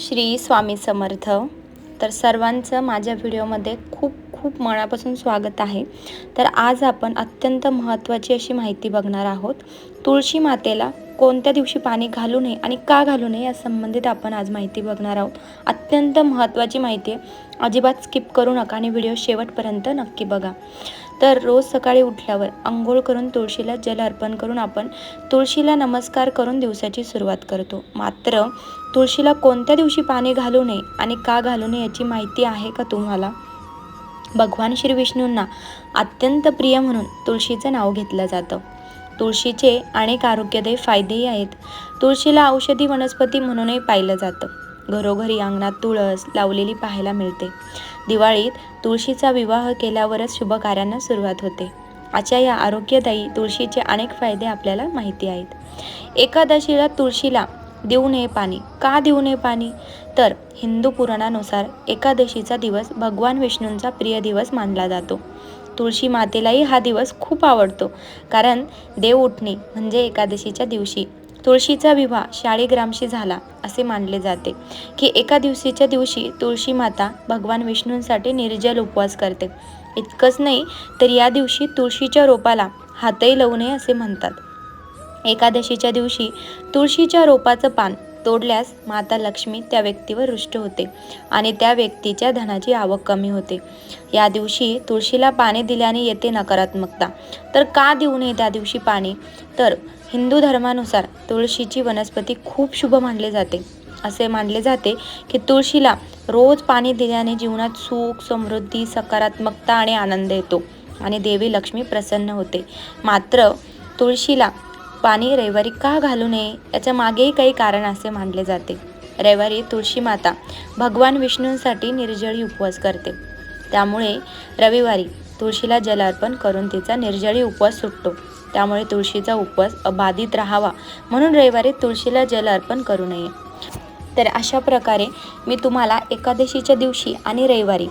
श्री स्वामी समर्थ. तर सर्वांचं माझ्या व्हिडिओमध्ये खूप खूप मनापासून स्वागत आहे. तर आज आपण अत्यंत महत्त्वाची अशी माहिती बघणार आहोत. तुळशी मातेला कोणत्या दिवशी पाणी घालू नये आणि का घालू नये या संबंधित आपण आज माहिती बघणार आहोत. अत्यंत महत्त्वाची माहिती आहे. अजिबात स्किप करू नका आणि व्हिडिओ शेवटपर्यंत नक्की बघा. तर रोज सकाळी उठल्यावर आंघोळ करून तुळशीला जल अर्पण करून आपण तुळशीला नमस्कार करून दिवसाची सुरुवात करतो. मात्र तुळशीला कोणत्या दिवशी पाणी घालू नये आणि का घालू नये याची माहिती आहे का तुम्हाला? भगवान श्री विष्णूंना अत्यंत प्रिय म्हणून तुळशीचं नाव घेतलं जातं. तुळशीचे अनेक आरोग्यदायी फायदेही आहेत. तुळशीला औषधी वनस्पती म्हणूनही पाहिलं जातं. घरोघरी अंगणात तुळस लावलेली पाहायला मिळते. दिवाळीत तुळशीचा विवाह केल्यावरच शुभ कार्यांना सुरुवात होते. आजच्या या आरोग्यदायी तुळशीचे अनेक फायदे आपल्याला माहिती आहेत. एकादशीला तुळशीला देऊ नये पाणी. का देऊ नये पाणी? तर हिंदू पुराणानुसार एकादशीचा दिवस भगवान विष्णूंचा प्रिय दिवस मानला जातो. तुळशी मातेलाही हा दिवस खूप आवडतो. कारण देव उठणे म्हणजे एकादशीच्या दिवशी तुळशीचा विवाह शाळीग्रामशी झाला असे मानले जाते. की एका दिवशीच्या दिवशी तुळशी माता भगवान विष्णूंसाठी निर्जल उपवास करते. इतकंच नाही तर या दिवशी तुळशीच्या रोपाला हातही लावू नये असे म्हणतात. एकादशीच्या दिवशी तुळशीच्या रोपाचं पान तोडल्यास माता लक्ष्मी त्या व्यक्तीवर रुष्ट होते आणि त्या व्यक्तीच्या धनाची आवक कमी होते. या दिवशी तुळशीला पाणी दिल्याने येते नकारात्मकता. तर का देऊ नये त्या दिवशी पाणी तर हिंदू धर्मानुसार तुळशीची वनस्पती खूप शुभ मानले जाते. असे मानले जाते की तुळशीला रोज पाणी दिल्याने जीवनात सुख समृद्धी सकारात्मकता आणि आनंद येतो आणि देवी लक्ष्मी प्रसन्न होते. मात्र तुळशीला पाणी रविवारी का घालू नये याच्या मागेही काही कारण असे मानले जाते. रविवारी तुळशी माता भगवान विष्णूंसाठी निर्जळी उपवास करते. त्यामुळे रविवारी तुळशीला जल अर्पण करून तिचा निर्जळी उपवास सुटतो. त्यामुळे तुळशीचा उपवास अबाधित राहावा म्हणून रविवारी तुळशीला जल अर्पण करू नये. तर अशा प्रकारे मी तुम्हाला एकादशीच्या दिवशी आणि रविवारी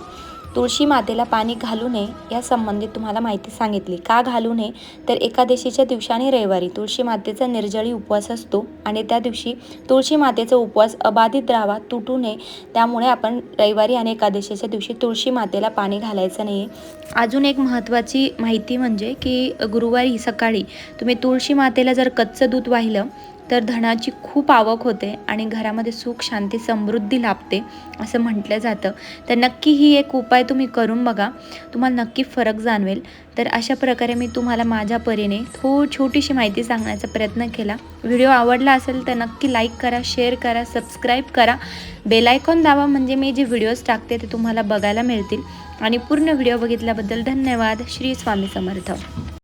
तुळशी मातेला पाणी घालू नये या संबंधित तुम्हाला माहिती सांगितली. का घालू नये? तर एकादशीच्या दिवशी आणि रविवारी तुळशी मातेचा निर्जळी उपवास असतो आणि त्या दिवशी तुळशी मातेचा उपवास अबाधित राहावा तुटू नये. त्यामुळे आपण रविवारी आणि एकादशीच्या दिवशी तुळशी मातेला पाणी घालायचं नाही अजून एक महत्त्वाची माहिती म्हणजे की गुरुवारी सकाळी तुम्ही तुळशी मातेला जर कच्चं दूध वाहिलं तर धनाची खूप आवक होते आणि घरामध्ये सुख शांती समृद्धी लाभते असं म्हटलं जातं. तर नक्की ही एक उपाय तुम्ही करून बघा. तुम्हाला नक्की फरक जाणवेल. तर अशा प्रकारे मी तुम्हाला माझ्या परीने थो छोटीशी माहिती सांगण्याचा प्रयत्न केला. व्हिडिओ आवडला असेल तर नक्की लाईक करा शेअर करा सबस्क्राईब करा. बेलायकॉन दावा म्हणजे मी जे व्हिडिओज टाकते ते तुम्हाला बघायला मिळतील. आणि पूर्ण व्हिडिओ बघितल्याबद्दल धन्यवाद. श्री स्वामी समर्थ.